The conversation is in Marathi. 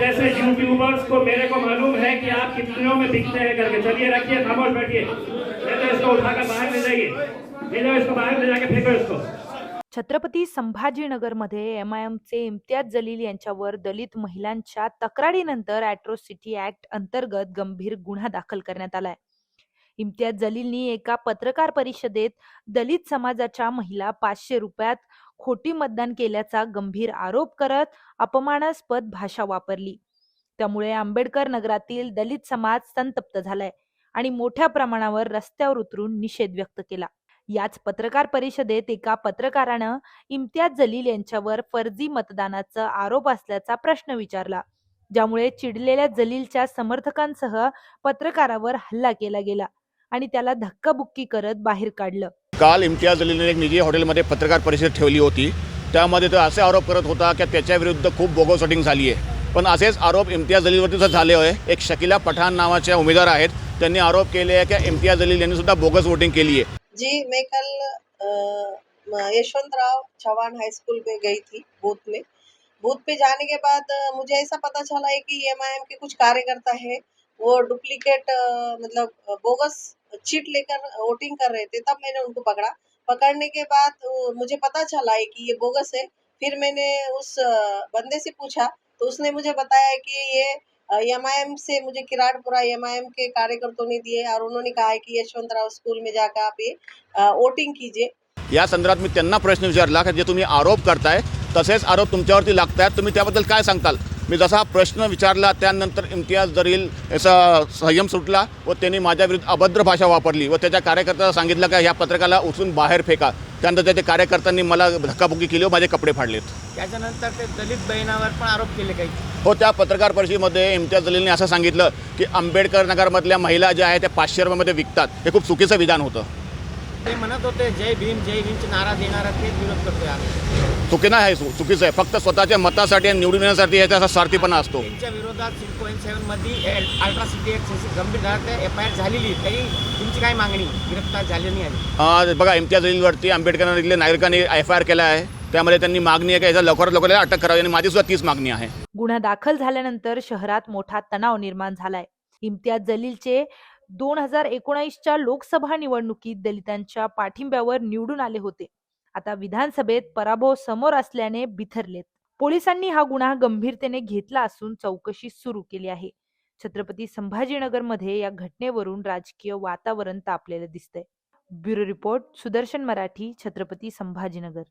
जैसे यूट्यूबर्स को मेरे को मालूम है कि आप कितनों में बिकते हैं करके? चलिए रखिए खामोश बैठिए। तो इसको उठाकर बाहर ले जाइए। ले जाओ इसको बाहर ले जाके फेंको इसको। छत्रपती संभाजीनगरमध्ये एम आय एमचे इम्तियाज जलील यांच्यावर दलित महिलांच्या तक्रारीनंतर अॅट्रोसिटी ऍक्ट अंतर्गत गंभीर गुन्हा दाखल करण्यात आलाय. इम्तियाज जलीलनी एका पत्रकार परिषदेत दलित समाजाच्या महिला पाचशे रुपयात खोटी मतदान केल्याचा गंभीर आरोप करत अपमानास्पद भाषा वापरली. त्यामुळे आंबेडकर नगरातील दलित समाज संतप्त झालाय आणि मोठ्या प्रमाणावर रस्त्यावर उतरून निषेध व्यक्त केला. याच पत्रकार परिषदेत एका पत्रकारानं इम्तियाज जलील यांच्यावर फर्जी मतदानाचा आरोप असल्याचा प्रश्न विचारला ज्यामुळे चिडलेल्या जलीलच्या समर्थकांसह पत्रकारावर हल्ला केला गेला आणि त्याला धक्काबुक्की करत बाहेर काढलं. काल इम्तियाज अलीने एक निजी हॉटेलमध्ये पत्रकार परिषद ठेवली होती. त्यामध्ये तो असे आरोप करत होता की त्याच्याविरुद्ध खूप बोगस वोटिंग झाली आहे. पण असेच आरोप इम्तियाज जलीलवरती सुद्धा झाले आहे. एक शकिला पठाण नावाच्या उमेदवार आहेत. त्यांनी आरोप केले आहे की इम्तियाज अली यांनी सुद्धा बोगस वोटिंग केली आहे. जी मैं कल यशवंतराव चौहान हाई स्कूल पे गई थी बूथ में. बूथ पे जाने के बाद मुझे ऐसा पता चला है कि एम के कुछ कार्यकर्ता है. वो डुप्लीकेट मतलब बोगस चिट लेकर वोटिंग कर रहे थे, तब मैंने उनको पकड़ा। पकड़ने के बाद मुझे पता चला है कि ये बोगस है। फिर मैंने उस बंदे से पूछा तो उसने मुझे बताया कि ये एम आई एम से मुझे किराड़पुरा एम आई एम के कार्यकर्ताओं ने दिए और उन्होंने कहा है कि यशवंतराव स्कूल में जाकर आप ये वोटिंग कीजिए। या संदर्भात मी त्यांना प्रश्न विचारला की जे तुम्ही आरोप करताय तसेच आरोप तुमच्यावरती लागत आहेत तुम्ही त्याबद्दल काय सांगताल? मी जसा प्रश्न विचारला त्यानंतर इम्तियाज जरील याचा संयम सुटला व त्यांनी माझ्या विरुद्ध अभद्र भाषा वापरली व त्याच्या कार्यकर्त्याला सांगितलं का ह्या पत्रकाला उचलून बाहेर फेका. त्यानंतर त्याच्या कार्यकर्त्यांनी मला धक्काबुक्की केली व माझे कपडे फाडलेत. त्याच्यानंतर ते दलित बहिणावर पण आरोप केले काही? हो त्या पत्रकार परिषदेमध्ये इम्तियाज जलीलने असं सांगितलं की आंबेडकर नगरमधल्या महिला ज्या आहेत त्या पाचशे रुपयामध्ये विकतात. हे खूप चुकीचं विधान होतं. ते म्हणत होते जय भीम जय भीमचे नारा देणारा तेच विरोध करतोय आम्ही. चुकी नाही आहे चुकीचं आहे. फक्त स्वतःच्या मतासाठी आणि निवडून येण्यासाठी याचा असा स्वार्थीपणा असतो. त्यांच्या विरोधात सिक्स पॉईंट सेवनमध्ये अल्ट्रासिटी ॲक्ट गंभीर धरात एफ आय आर झालेली. तरी तुमची काय मागणी? गिरफ्तार झाली नाही आली अं, बघा इम्तियाज जलीलवरती आंबेडकर नगरीतल्या नागरिकांनी एफ आय आर केला आहे. त्यामध्ये त्यांनी मागणी आहे की? याचा लवकरात लवकर याला अटक करावी. आणि माझी सुद्धा तीच मागणी आहे. गुन्हा दाखल झाल्यानंतर शहरात मोठा तणाव निर्माण झालाय. इम्तियाज जलीलचे दोन हजार एकोणावीसच्या लोकसभा निवडणुकीत दलितांच्या पाठिंब्यावर निवडून आले होते. आता विधानसभेत पराभव समोर असल्याने बिथरलेत. पोलिसांनी हा गुन्हा गंभीरतेने घेतला असून चौकशी सुरू केली आहे. छत्रपती संभाजीनगरमध्ये या घटनेवरून राजकीय वातावरण तापलेलं दिसतंय. Bureau report Sudarshan Marathi Chhatrapati Sambhajinagar.